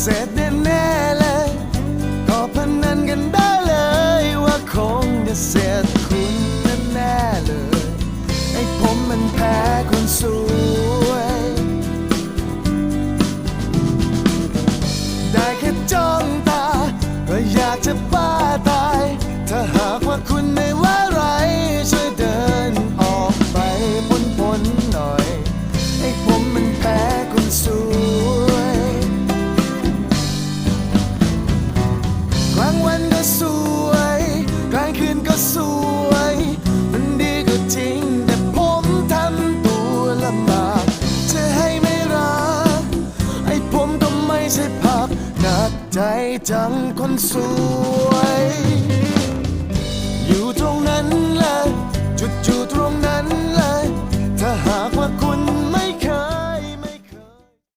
เสร็จแน่ๆเลยก็พนันกันได้เลยว่าคงจะเสร็จคุณแน่ๆเลย ไอ้ผมมันแพ้คนสวย ได้แค่จ้องตาก็อยากจะบ้าตาย ถ้าหากว่าคุณไม่ว่า สวย มันดีก็จริง แต่ผมทำตัวลำบากจะให้ไม่รัก ไอ้ผมก็ไม่ใช่ผักหนักใจจังคนสวย